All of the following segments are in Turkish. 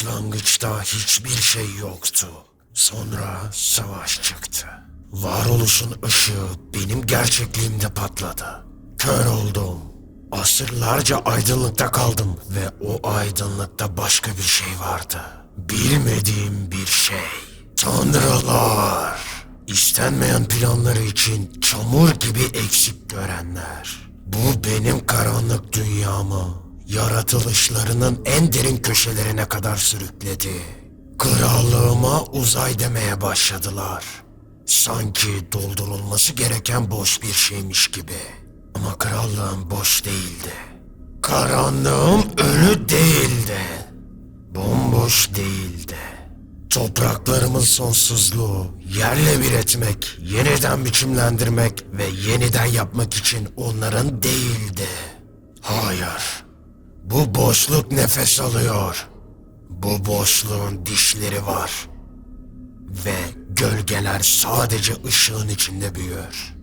Başlangıçta hiçbir şey yoktu. Sonra savaş çıktı. Varoluşun ışığı benim gerçekliğimde patladı. Kör oldum. Asırlarca aydınlıkta kaldım ve o aydınlıkta başka bir şey vardı. Bilmediğim bir şey. Tanrılar. İstenmeyen planları için çamur gibi eksik görenler. Bu benim karanlık dünyamı yaratılışlarının en derin köşelerine kadar sürükledi. Krallığıma uzay demeye başladılar. Sanki doldurulması gereken boş bir şeymiş gibi. Ama krallığım boş değildi. Karanlığım ölü değildi. Bomboş değildi. Topraklarımın sonsuzluğu, yerle bir etmek, yeniden biçimlendirmek ve yeniden yapmak için onların değildi. Hayır. Bu boşluk nefes alıyor. Bu boşluğun dişleri var. Ve gölgeler sadece ışığın içinde büyür.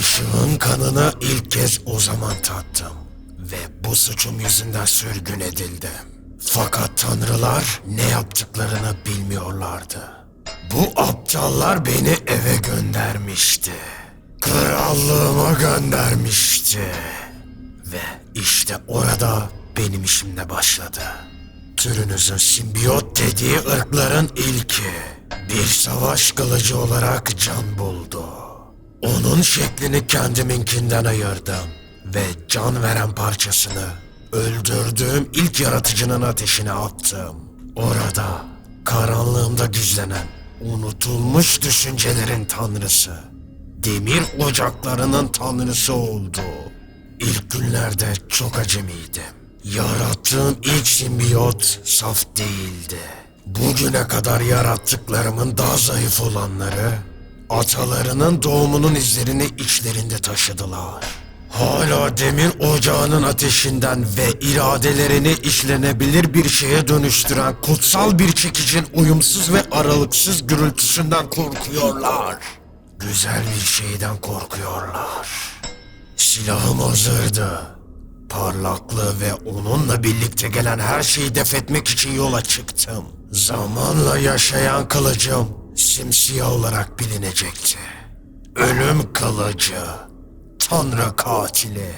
Işığın kanını ilk kez o zaman tattım. Ve bu suçum yüzünden sürgün edildim. Fakat tanrılar ne yaptıklarını bilmiyorlardı. Bu aptallar beni eve göndermişti. Krallığıma göndermişti. Ve işte orada benim işim de başladı. Türünüzün simbiyot dediği ırkların ilki. Bir savaş kılıcı olarak can buldu. Onun şeklini kendiminkinden ayırdım. Ve can veren parçasını öldürdüğüm ilk yaratıcının ateşine attım. Orada karanlığımda gizlenen unutulmuş düşüncelerin tanrısı. Demir ocaklarının tanrısı oldu. İlk günlerde çok acemiydim. Yarattığım ilk simbiyot saf değildi. Bugüne kadar yarattıklarımın daha zayıf olanları, atalarının doğumunun izlerini içlerinde taşıdılar. Hala demir ocağının ateşinden ve iradelerini işlenebilir bir şeye dönüştüren kutsal bir çekicin uyumsuz ve aralıksız gürültüsünden korkuyorlar. Güzel bir şeyden korkuyorlar. Silahım hazırdı. Parlaklığı ve onunla birlikte gelen her şeyi def etmek için yola çıktım. Zamanla yaşayan kılıcım simsiyah olarak bilinecekti. Ölüm kılıcı, tanrı katili.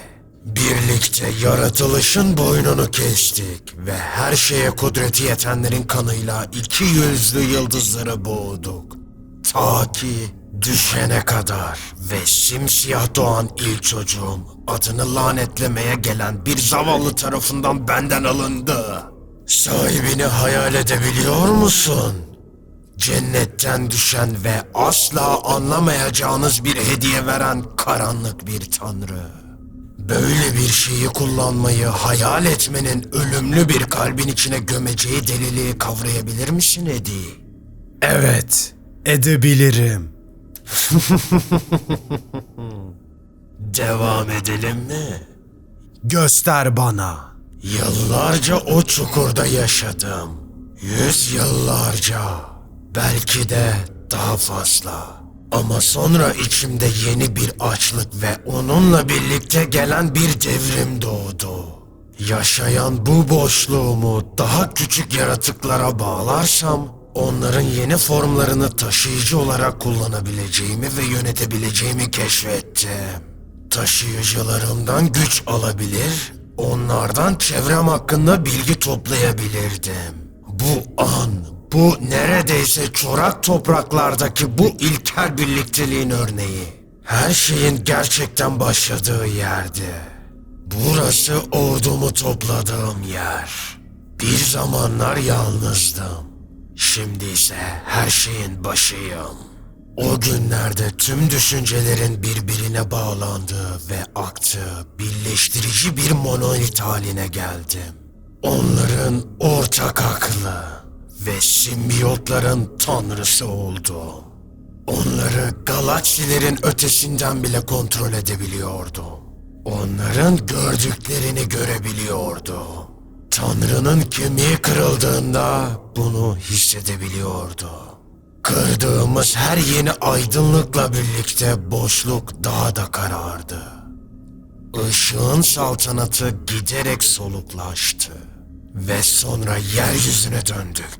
Birlikte yaratılışın boynunu kestik ve her şeye kudreti yetenlerin kanıyla iki yüzlü yıldızları boğduk. Ta ki düşene kadar ve simsiyah doğan ilk çocuğum adını lanetlemeye gelen bir zavallı tarafından benden alındı. Sahibini hayal edebiliyor musun? Cennetten düşen ve asla anlamayacağınız bir hediye veren karanlık bir tanrı. Böyle bir şeyi kullanmayı hayal etmenin ölümlü bir kalbin içine gömeceği deliliği kavrayabilir misin Eddie? Evet, edebilirim. Devam edelim mi? Göster bana. Yıllarca o çukurda yaşadım. Yüz yıllarca. Belki de daha fazla. Ama sonra içimde yeni bir açlık ve onunla birlikte gelen bir devrim doğdu. Yaşayan bu boşluğumu daha küçük yaratıklara bağlarsam onların yeni formlarını taşıyıcı olarak kullanabileceğimi ve yönetebileceğimi keşfettim. Taşıyıcılarımdan güç alabilir, onlardan çevrem hakkında bilgi toplayabilirdim. Bu an, bu neredeyse çorak topraklardaki bu ilkel birlikteliğin örneği. Her şeyin gerçekten başladığı yerdi. Burası ordumu topladığım yer. Bir zamanlar yalnızdım. Şimdi ise her şeyin başıyım. O günlerde tüm düşüncelerin birbirine bağlandığı ve aktığı birleştirici bir monolit haline geldim. Onların ortak aklı ve simbiyotların tanrısı oldum. Onları galaksilerin ötesinden bile kontrol edebiliyordum. Onların gördüklerini görebiliyordum. Tanrı'nın kemiği kırıldığında bunu hissedebiliyordum. Kırdığımız her yeni aydınlıkla birlikte boşluk daha da karardı. Işığın saltanatı giderek soluklaştı. Ve sonra yeryüzüne döndük.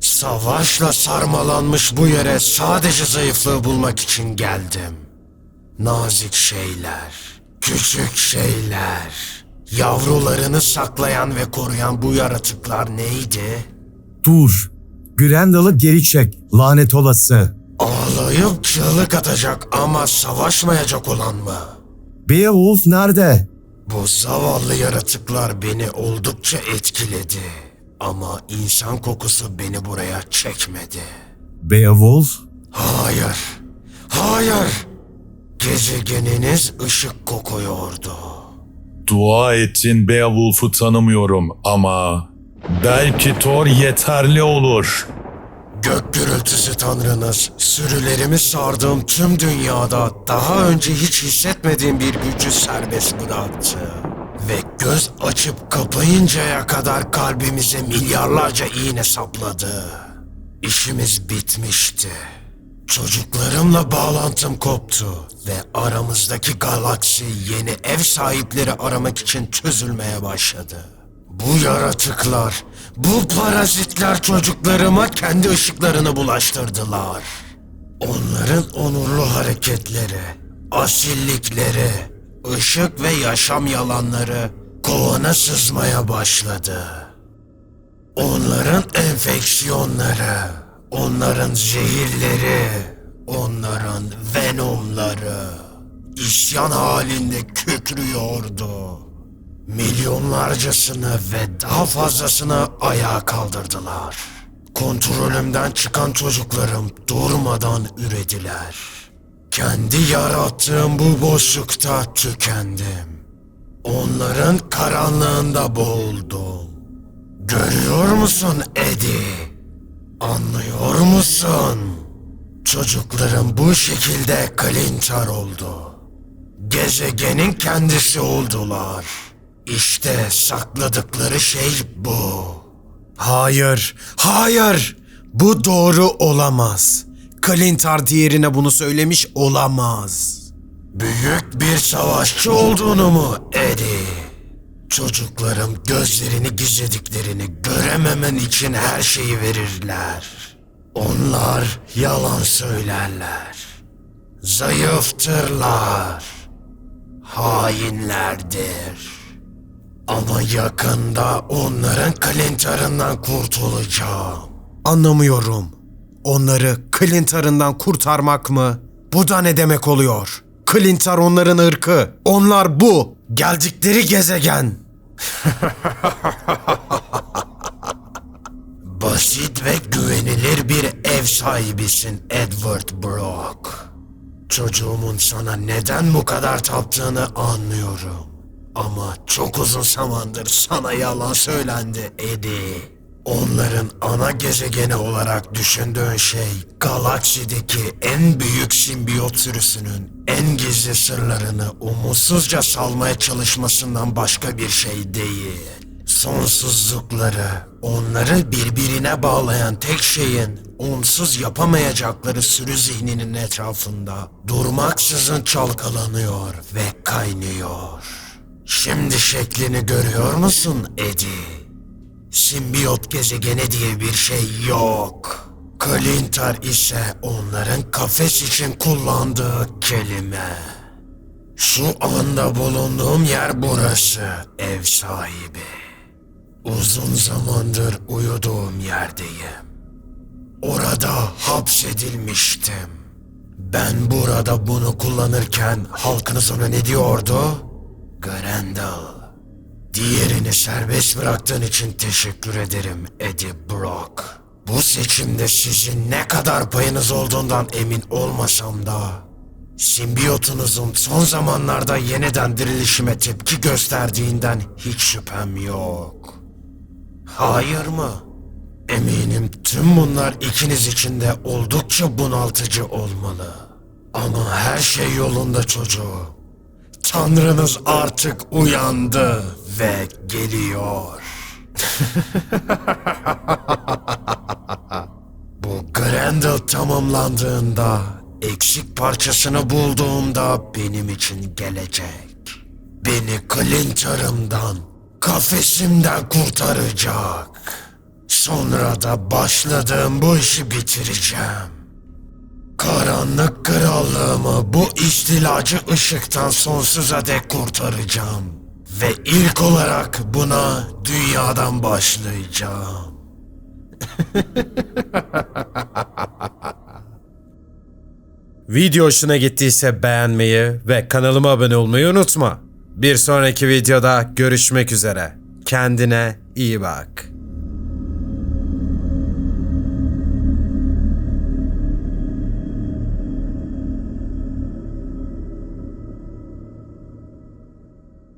Savaşla sarmalanmış bu yere sadece zayıflığı bulmak için geldim. Nazik şeyler, küçük şeyler, yavrularını saklayan ve koruyan bu yaratıklar neydi? Dur. Grendel'ı geri çek. Lanet olası. Ağlayıp çığlık atacak ama savaşmayacak olan mı? Beowulf nerede? Bu zavallı yaratıklar beni oldukça etkiledi. Ama insan kokusu beni buraya çekmedi. Beowulf? Hayır, hayır. Gezegeniniz ışık kokuyordu. Dua ettin Beowulf'u tanımıyorum ama belki Thor yeterli olur. Gök gürültüsü tanrınız, sürülerimi sardığım tüm dünyada daha önce hiç hissetmediğim bir gücü serbest bıraktı. Ve göz açıp kapayıncaya kadar kalbimize milyarlarca iğne sapladı. İşimiz bitmişti. Çocuklarımla bağlantım koptu ve aramızdaki galaksi yeni ev sahipleri aramak için çözülmeye başladı. Bu yaratıklar, bu parazitler çocuklarıma kendi ışıklarını bulaştırdılar. Onların onurlu hareketleri, asillikleri, ışık ve yaşam yalanları kovana sızmaya başladı. Onların enfeksiyonları, onların zehirleri, onların venomları isyan halinde kükrüyordu. Milyonlarcasını ve daha fazlasını ayağa kaldırdılar. Kontrolümden çıkan çocuklarım durmadan ürediler. Kendi yarattığım bu boşlukta tükendim. Onların karanlığında boğuldum. Görüyor musun Eddie? Anlıyor musun? Çocuklarım bu şekilde klintar oldu. Gezegenin kendisi oldular. İşte sakladıkları şey bu. Hayır, hayır. Bu doğru olamaz. Clintar diğerine bunu söylemiş olamaz. Büyük bir savaşçı olduğunu mu Eddie? Çocuklarım gözlerini gizlediklerini görememen için her şeyi verirler. Onlar yalan söylerler. Zayıftırlar. Hainlerdir. Ama yakında onların kalentarından kurtulacağım. Anlamıyorum. Onları Clintar'ından kurtarmak mı? Bu da ne demek oluyor? Clintar onların ırkı. Onlar bu. Geldikleri gezegen. Basit ve güvenilir bir ev sahibisin Edward Brock. Çocuğumun sana neden bu kadar taptığını anlıyorum. Ama çok uzun zamandır sana yalan söylendi Eddie. Onların ana gezegeni olarak düşündüğün şey galaksideki en büyük simbiyot sürüsünün en gizli sırlarını umutsuzca salmaya çalışmasından başka bir şey değil. Sonsuzlukları, onları birbirine bağlayan tek şeyin onsuz yapamayacakları sürü zihninin etrafında durmaksızın çalkalanıyor ve kaynıyor. Şimdi şeklini görüyor musun Eddie? Simbiyot gezegeni diye bir şey yok. Klintar ise onların kafes için kullandığı kelime. Şu anda bulunduğum yer burası, ev sahibi. Uzun zamandır uyuduğum yerdeyim. Orada hapsedilmiştim. Ben burada bunu kullanırken halkınız ona ne diyordu? Grendel. Diğerini serbest bıraktığın için teşekkür ederim Eddie Brock. Bu seçimde sizin ne kadar payınız olduğundan emin olmasam da simbiyotunuzun son zamanlarda yeniden dirilişime tepki gösterdiğinden hiç şüphem yok. Hayır mı? Eminim tüm bunlar ikiniz için de oldukça bunaltıcı olmalı. Ama her şey yolunda çocuğum. Tanrınız artık uyandı ve geliyor. Bu Grendel tamamlandığında, eksik parçasını bulduğumda benim için gelecek. Beni Clintar'ımdan, kafesimden kurtaracak. Sonra da başladığım bu işi bitireceğim. Karanlık krallığımı bu istilacı ışıktan sonsuza dek kurtaracağım. Ve ilk olarak buna dünyadan başlayacağım. Video hoşuna gittiyse beğenmeyi ve kanalıma abone olmayı unutma. Bir sonraki videoda görüşmek üzere. Kendine iyi bak.